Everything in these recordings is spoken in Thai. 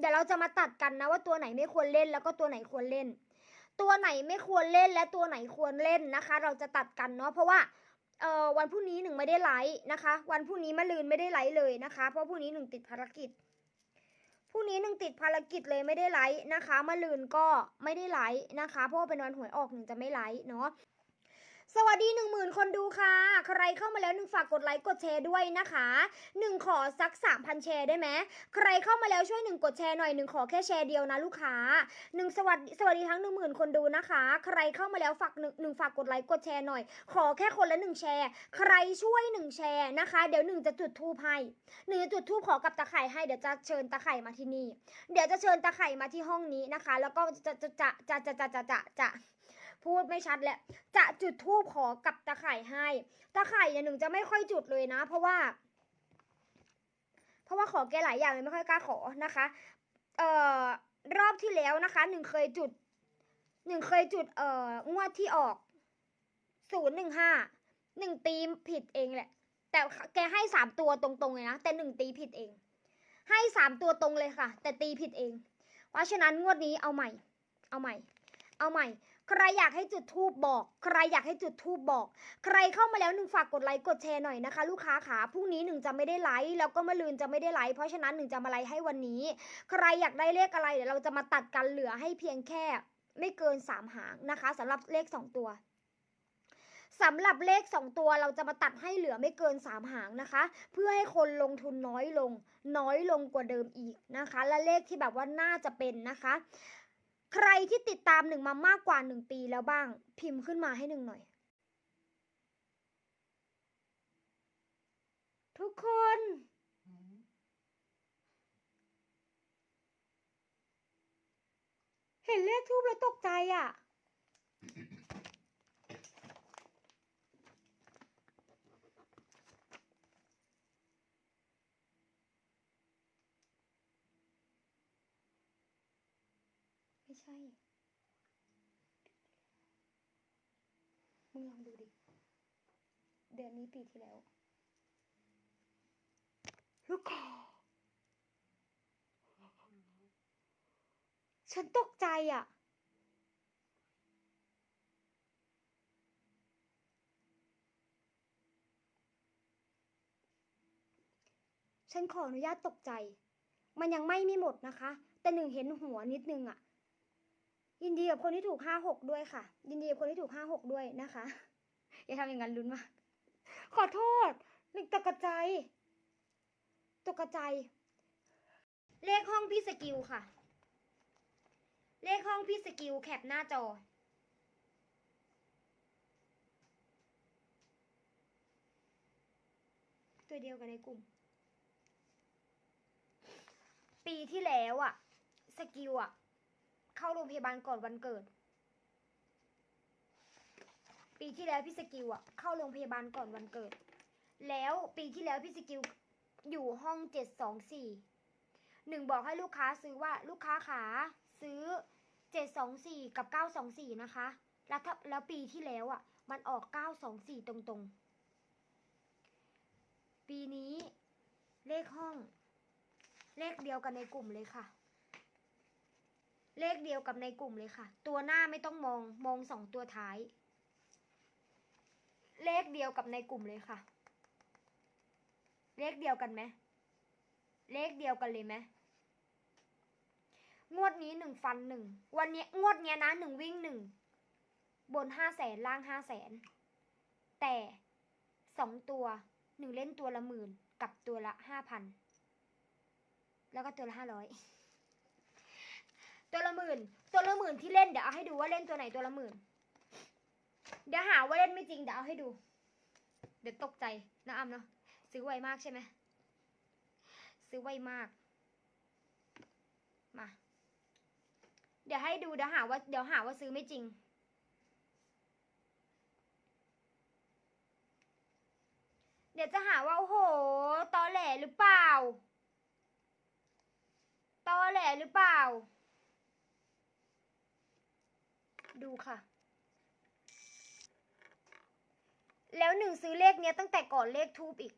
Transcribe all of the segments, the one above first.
เดี๋ยวเราจะมาตัดกันนะว่าตัวไหนไม่ควรเล่นแล้วก็ตัวไหนควรเล่น ตัวไหนไม่ควรเล่นและตัวไหนควรเล่นนะคะ เราจะตัดกันเนาะเพราะว่าเอ่อวันพรุ่งนี้หนึ่งไม่ได้ไลฟ์นะคะ วันพรุ่งนี้มะลืนไม่ได้ไลฟ์เลยนะคะ เพราะพรุ่งนี้หนึ่งติดภารกิจพรุ่งนี้หนึ่งติดภารกิจเลยไม่ได้ไลฟ์นะคะมะลืนก็ไม่ได้ไลฟ์นะคะ เพราะว่าเป็นวันหวยออกหนึ่งจะไม่ไลฟ์เนาะ สวัสดีหนึ่งหมื่นคนดูค่ะ ใครเข้ามาแล้วหนึ่งฝากกดไลค์กดแชร์ด้วยนะคะหนึ่งขอสักสามพันแชร์ได้ไหมใครเข้ามาแล้วช่วยหนึ่งกดแชร์หน่อยหนึ่งขอแค่แชร์เดียวนะลูกค้าหนึ่งสวัสดีสวัสดีทั้งหนึ่งหมื่นคนดูนะคะ ใครเข้ามาแล้วฝากหนึ่งหนึ่งฝากกดไลค์กดแชร์หน่อย ขอแค่คนละหนึ่งแชร์ ใครช่วยหนึ่งแชร์นะคะ เดี๋ยวหนึ่งจะจุดทูปให้หนึ่งจะจุดทูปขอกับตะไคร่ให้เดี๋ยวจะเชิญตะไคร่มาที่นี่ เดี๋ยวจะเชิญตะไคร่มาที่ห้องนี้นะคะ แล้วก็จะจะจะจะจะจะจะจะจะ พูดไม่ชัดแหละ จะจุดทูปขอกับตะไคร่ให้ ตะไคร่เนี่ยหนึ่งจะไม่ค่อยจุดเลยนะ เพราะว่า เพราะว่าขอแกหลายอย่างเลยไม่ค่อยกล้าขอนะคะ เอ่อรอบที่แล้วนะคะ หนึ่งเคยจุด หนึ่งเคยจุด เอ่องวดที่ออกศูนย์หนึ่งห้าหนึ่งตีผิดเองแหละ แต่แกให้สามตัวตรงๆเลยนะ แต่หนึ่งตีผิดเอง ให้สามตัวตรงเลยค่ะ แต่ตีผิดเอง เพราะฉะนั้นงวดนี้เอาใหม่ เอาใหม่ เอาใหม่ ใครอยากให้จุดทูบบอก ใครอยากให้จุดทูบบอก ใครเข้ามาแล้วหนึ่งฝากกดไลค์กดแชร์หน่อยนะคะ ลูกค้าขาพรุ่งนี้หนึ่งจะไม่ได้ไลฟ์แล้วก็มะลืนจะไม่ได้ไลฟ์เพราะฉะนั้นหนึ่งจะมาไลฟ์ให้วันนี้ ใครอยากได้เลขอะไรเดี๋ยวเราจะมาตัดกันเหลือให้เพียงแค่ ไม่เกินสามหางนะคะสำหรับเลขสองตัวสำหรับเลขสองตัวเราจะมาตัดให้เหลือไม่เกินสามหางนะคะ เพื่อให้คนลงทุนน้อยลง น้อยลงกว่าเดิมอีกนะคะ และเลขที่แบบว่าน่าจะเป็นนะคะ ใครที่ติดตามหนึ่งมามากกว่าหนึ่งปีแล้วบ้าง พิมพ์ขึ้นมาให้หนึ่งหน่อย ทุกคน เห็นเลขทูบแล้วตกใจอะ ใช่ มึงลองดูดิ เดือนนี้ปีที่แล้วลูกคอฉันตกใจอะ ฉันขออนุญาตตกใจ มันยังไม่มีหมดนะคะ แต่หนึ่งเห็นหัวนิดนึงอะ ยินดีกับคนที่ถูกห้าหกด้วยค่ะ ยินดีกับคนที่ถูกห้าหกด้วยนะคะ อย่าทำอย่างนั้นลุ้นมาก ขอโทษหนึ่งตกใจ ตกใจ เลขห้องพี่สกิลค่ะ เลขห้องพี่สกิลแคปหน้าจอตัวเดียวกันในกลุ่ม ปีที่แล้วอะสกิลอะ เข้าโรงพยาบาลก่อนวันเกิด ปีที่แล้วพี่สกิลอะเข้าโรงพยาบาลก่อนวันเกิด แล้วปีที่แล้วพี่สกิลอยู่ห้องเจ็ดสองสี่หนึ่งบอกให้ลูกค้าซื้อว่าลูกค้าขาซื้อเจ็ดสองสี่กับเก้าสองสี่นะคะ แล้วถ้าแล้วปีที่แล้วอะมันออกเก้าสองสี่ตรงๆ ปีนี้เลขห้อง เลขเดียวกันในกลุ่มเลยค่ะ เลขเดียวกับในกลุ่มเลยค่ะ ตัวหน้าไม่ต้องมองมองสองตัวท้าย เลขเดียวกับในกลุ่มเลยค่ะ เลขเดียวกันไหมเลขเดียวกันเลยไหมงวดนี้หนึ่งฟันหนึ่งวันนี้งวดเนี้ยนะหนึ่งวิ่งหนึ่งบนห้าแสนล่างห้าแสนแต่สองตัวหนึ่งเล่นตัวละหมื่นกับตัวละห้าพันแล้วก็ตัวละห้าร้อย ตัวละหมื่น ตัวละหมื่นที่เล่นเดี๋ยวเอาให้ดูว่าเล่นตัวไหนตัวละหมื่น เดี๋ยวหาว่าเล่นไม่จริงเดี๋ยวเอาให้ดู เดี๋ยวตกใจนะอ้ำเนาะซื้อไวมากใช่ไหมซื้อไวมาก มา เดี๋ยวให้ดูเดี๋ยวหาว่าเดี๋ยวหาว่าซื้อไม่จริงเดี๋ยวจะหาว่าโอ้โห ตอแหลหรือเปล่า ตอแหลหรือเปล่า ดูค่ะ แล้วหนึ่งซื้อเลขเนี้ยตั้งแต่ก่อนเลขทูบอีก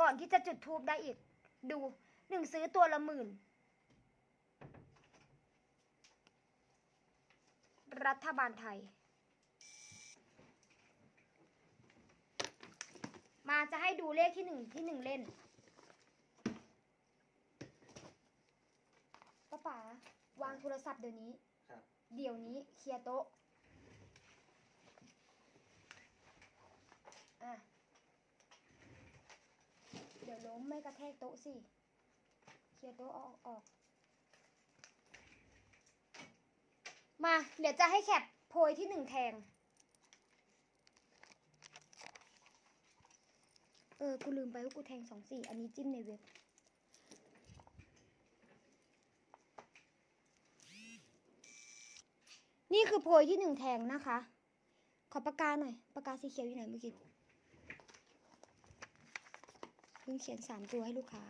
ก่อนที่จะจุดทูบได้อีก ดูหนึ่งซื้อตัวละหมื่น รัฐบาลไทย มาจะให้ดูเลขที่หนึ่งที่หนึ่งเล่นป้าป๋าวางโทรศัพท์เดี๋ยวนี้ เดี๋ยวนี้เคลียร์โต๊ะ อะ เดี๋ยวล้มไม่กระแทกโต๊ะสิ เคลียร์โต๊ะออกออก มา เดี๋ยวจะให้แคปโพยที่หนึ่งแทง เออ กูลืมไปว่ากูแทงสองสี่ อันนี้จิ้มในเว็บ นี่คือโพยที่หนึ่งแทงนะคะ ขอปากกาหน่อย ปากกาสีเขียวอยู่ไหนเมื่อกี้เพิ่งเขียนสามตัวให้ลูกค้า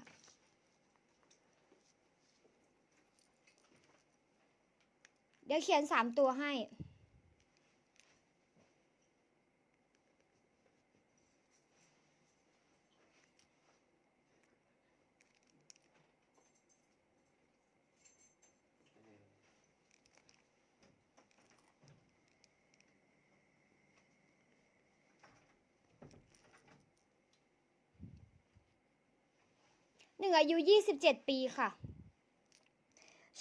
เดี๋ยวเขียนสามตัวให้ หนึ่งอายุยี่สิบเจ็ดปีค่ะ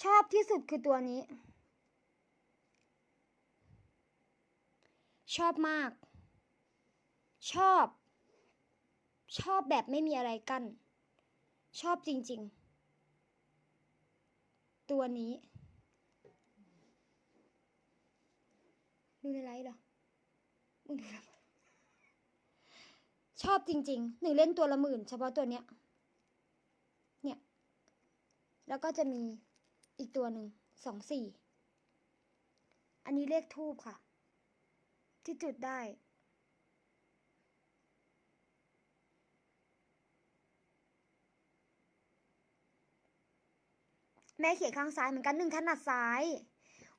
ชอบที่สุดคือตัวนี้ ชอบมาก ชอบ ชอบแบบไม่มีอะไรกัน้น ชอบจริง ๆ ตัวนี้ดูในไลฟ์เหรอมึงดูชอบจริงๆ หนึ่งเล่นตัวละหมื่นเฉพาะตัวเนี้ย แล้วก็จะมีอีกตัวหนึ่งสองสี่อันนี้เลขทูบค่ะ ที่จุดได้ แม่เขียนข้างซ้ายเหมือนกันหนึ่งถนัดซ้าย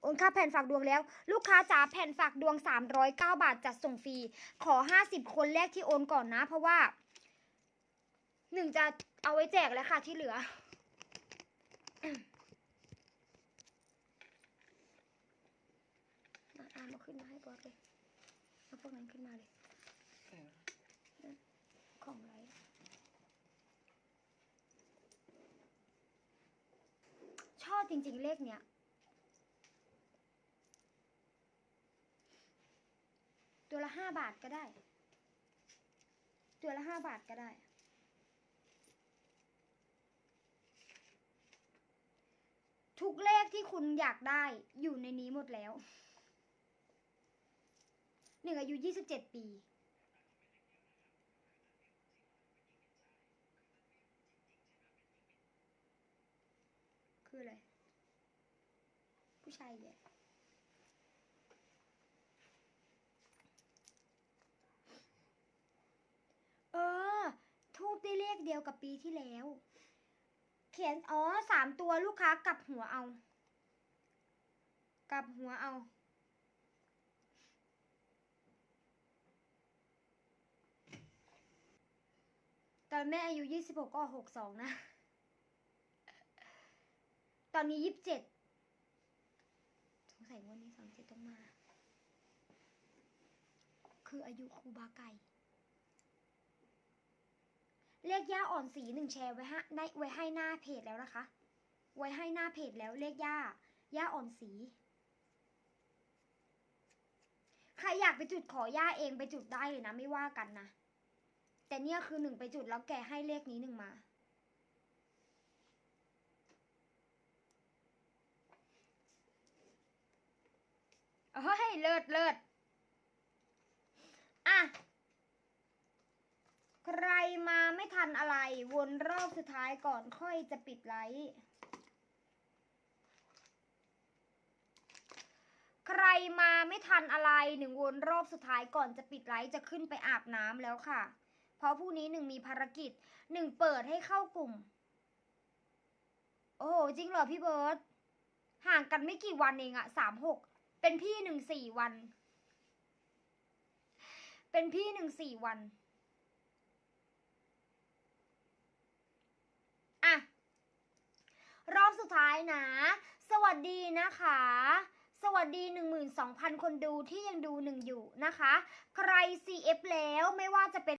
โอนค่าแผ่นฝากดวงแล้ว ลูกค้าจ๋าแผ่นฝากดวง 309 บาทจัดส่งฟรี ขอ 50 คนแรกที่โอนก่อนนะ เพราะว่าหนึ่งจะเอาไว้แจกแล้วค่ะที่เหลือ มาอามาขึ้นมาให้บอสเลยเอาพวกนั้นขึ้นมาเลยของไรชอบจริง ๆ เลขเนี้ยตัวละห้าบาทก็ได้ ตัวละห้าบาทก็ได้ ที่คุณอยากได้อยู่ในนี้หมดแล้วหนึ่งอายุยี่สิบเจ็ดปี คืออะไร ผู้ชายเนี่ยเออ ทูบได้เลขเดียวกับปีที่แล้ว เขียนอ๋อสามตัวลูกค้ากลับหัวเอา กลับหัวเอา ตอนแม่อายุยี่สิบหกก็หกสองนะ ตอนนี้ยี่สิบเจ็ดสงสัยวันนี้สามเจ็ดต้องมา คืออายุครูบาไก่เลขย่าอ่อนสีหนึ่งแชร์ไว้ให้ในไว้ให้หน้าเพจแล้วนะคะ ไว้ให้หน้าเพจแล้วเลขย่าย่าอ่อนสี ใครอยากไปจุดขอย่าเองไปจุดได้เลยนะไม่ว่ากันนะ แต่เนี่ยคือหนึ่งไปจุดแล้วแกให้เลขนี้หนึ่งมา เฮ้ย เลิศเลิศอะ ใครมาไม่ทันอะไร วนรอบสุดท้ายก่อนค่อยจะปิดไลฟ์ใคร มาไม่ทันอะไรหนึ่งวนรอบสุดท้ายก่อนจะปิดไลฟ์จะขึ้นไปอาบน้ำแล้วค่ะ เพราะพรุ่งนี้หนึ่งมีภารกิจหนึ่งเปิดให้เข้ากลุ่ม โอ้โห จริงเหรอพี่เบิร์ตห่างกันไม่กี่วันเองอะสามหกเป็นพี่หนึ่งสี่วัน เป็นพี่หนึ่งสี่วันอะรอบสุดท้ายนะ สวัสดีนะคะ สวัสดี 12,000 คนดูที่ยังดูหนึ่งอยู่นะคะ ใคร CF แล้วไม่ว่าจะเป็น